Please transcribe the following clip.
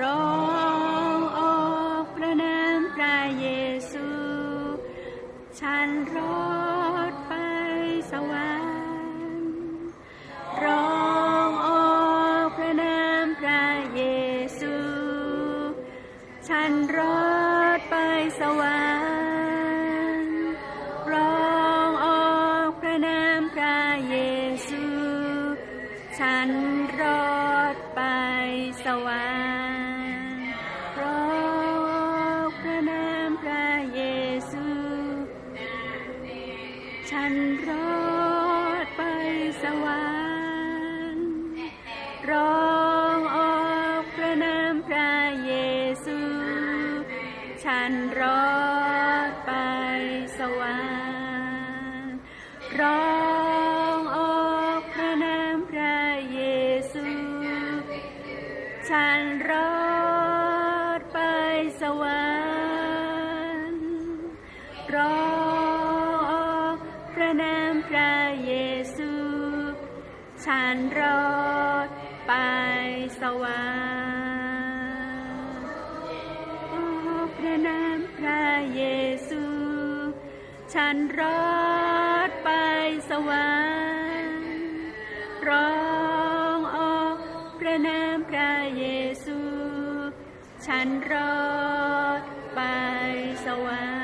ร้องออกพระนามพระเยซู ฉันรอดไปสวรรค์ร้องออกพระนามพระเยซู ฉันรอ ฉันรอดไปสวรรค์ร้องออกพระนามพระเยซู ฉันรอดไปสวรรค์ร้องออกพระนามพระเยซู ฉันรอดไปสวรรค์ร้อง ฉันรอดไปสวรรค์รอพระนามพระเยซู ฉันรอดไปสวรรค์ออกพระนามพระเยซู ฉันรอดไปสวรรค์ พระเยซู ฉันรอดไปสวรรค์